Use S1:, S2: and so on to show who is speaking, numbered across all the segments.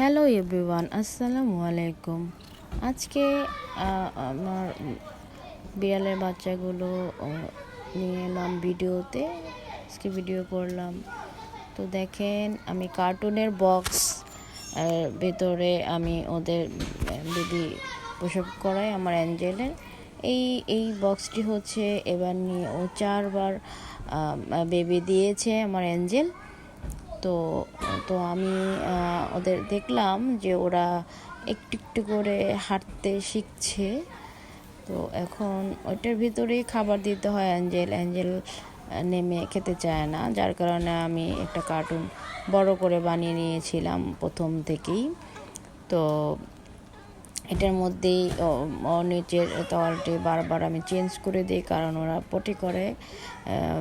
S1: Hello everyone, আসসালামু আলাইকুম। আজকে আমার বিড়ালের বাচ্চাগুলো নিয়ে এলাম ভিডিওতে। আজকে ভিডিও করলাম। তো দেখেন, আমি কার্টুনের বক্স ভেতরে আমি ওদের বেবি প্রসব করাই আমার অ্যাঞ্জেলের। এই এই বক্সটি হচ্ছে, এবার নিয়ে ও চারবার বেবি দিয়েছে আমার অ্যাঞ্জেল। তো তো আমি ওদের দেখলাম যে ওরা একটু একটু করে হাঁটতে শিখছে। তো এখন ওইটার ভিতরেই খাবার দিতে হয় অ্যাঞ্জেল। অ্যাঞ্জেল নেমে খেতে চায় না। যার কারণে আমি একটা কার্টুন বড় করে বানিয়ে নিয়েছিলাম প্রথম থেকেই। তো এটার মধ্যেই নিচের তলটি বারবার আমি চেঞ্জ করে দিই, কারণ ওরা পটি করে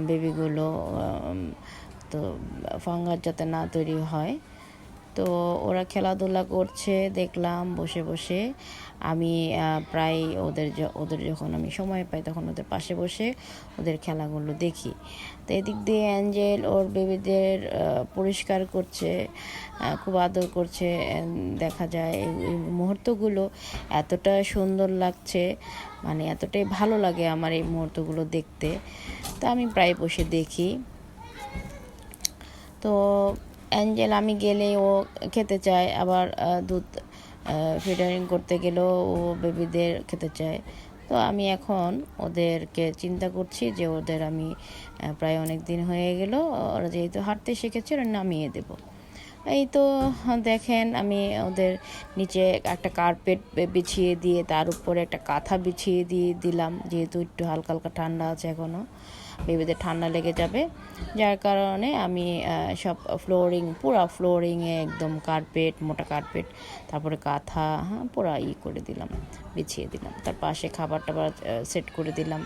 S1: বেবিগুলো তো ফাঙ্গাস যাতে না তৈরি হয়। তো ওরা খেলাধুলা করছে, দেখলাম বসে বসে। আমি প্রায় ওদের ওদের যখন আমি সময় পাই তখন ওদের পাশে বসে ওদের খেলাগুলো দেখি। তো এদিক দিয়ে অ্যাঞ্জেল ওর বেবিদের পরিষ্কার করছে খুব আদর করছে দেখা যায় এই মুহূর্তগুলো এতটা সুন্দর লাগছে মানে এতটাই ভালো লাগে আমার এই মুহূর্তগুলো দেখতে। তো আমি প্রায় বসে দেখি। তো অ্যাঞ্জেল আমি গেলে ও খেতে চায়, আবার দুধ ফিডারিং করতে গেলেও ও বেবিদের খেতে চায়। তো আমি এখন ওদেরকে চিন্তা করছি যে ওদের আমি প্রায় অনেক দিন হয়ে গেল, ওরা যেহেতু হাঁটতে শিখেছে, ওরা নামিয়ে দেবো। এই তো দেখেন, আমি ওদের নিচে একটা কার্পেট বিছিয়ে দিয়ে তার উপরে একটা কাঁথা বিছিয়ে দিয়ে দিলাম, যেহেতু একটু হালকা হালকা ঠান্ডা আছে এখনও বেবিদের ঠান্ডা লেগে যাবে। যার কারণে আমি সব ফ্লোরিং পুরো ফ্লোরিংয়ে একদম কার্পেট মোটা কার্পেট তারপরে কাঁথা হ্যাঁ পুরো ই করে দিলাম, বিছিয়ে দিলাম। তার পাশে খাবার টাবার সেট করে দিলাম।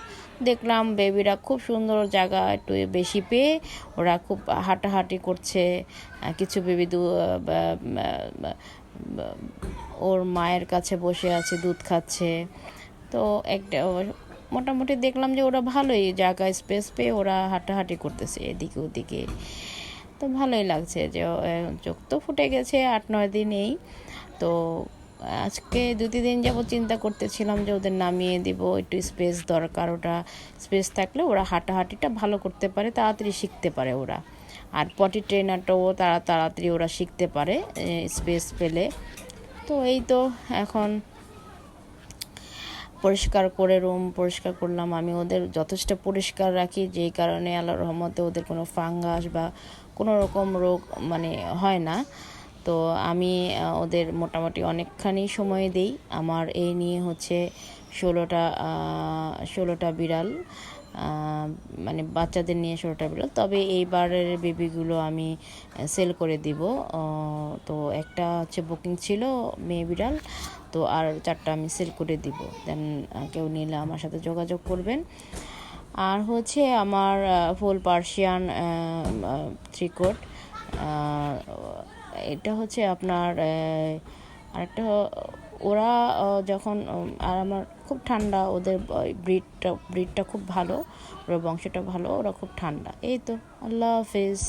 S1: দেখলাম বেবিরা খুব সুন্দর জায়গা, একটু বেশি পেয়ে ওরা খুব হাঁটাহাঁটি করছে। কিছু বেবি দু ওর মায়ের কাছে বসে আছে, দুধ খাচ্ছে। তো একটা মোটামুটি দেখলাম যে ওরা ভালোই জায়গা স্পেস পেয়ে ওরা হাঁটাহাঁটি করতেছে এদিকে ওদিকে। তো ভালোই লাগছে যে চোখ তো ফুটে গেছে আট নয় দিনেই। তো আজকে দু তিন দিন যাব চিন্তা করতেছিলাম যে ওদের নামিয়ে দিব, একটু স্পেস দরকার ওটা। স্পেস থাকলে ওরা হাঁটাহাঁটিটা ভালো করতে পারে, তাড়াতাড়ি শিখতে পারে ওরা। আর পটি ট্রেনারটাও তারা তাড়াতাড়ি ওরা শিখতে পারে স্পেস পেলে। তো এই তো এখন পরিষ্কার করে রুম পরিষ্কার করলাম। আমি ওদের যথেষ্ট পরিষ্কার রাখি, যেই কারণে আল্লাহ রহমতে ওদের কোনো ফাঙ্গাস বা কোনো রকম রোগ মানে হয় না। তো আমি ওদের মোটামুটি অনেকখানি সময় দেই। আমার এই নিয়ে হচ্ছে ষোলোটা ষোলোটা বিড়াল। মানে বাচ্চাদের নিয়ে ষোলোটা বিড়াল তবে এইবারের বেবিগুলো আমি সেল করে দিব। তো একটা হচ্ছে বুকিং ছিল মেয়ে বিড়াল, তো আর চারটা আমি সেল করে দিব। দেন কেউ নিলে আমার সাথে যোগাযোগ করবেন। আর হচ্ছে আমার ফুল পার্সিয়ান থ্রি কোট এটা হচ্ছে আপনার আরেকটা ওরা যখন আর আমার খুব ঠান্ডা, ওদের ব্রিডটা ব্রিডটা খুব ভালো, ওরা বংশটা ভালো, ওরা খুব ঠান্ডা। এই তো, আল্লাহ হাফিজ।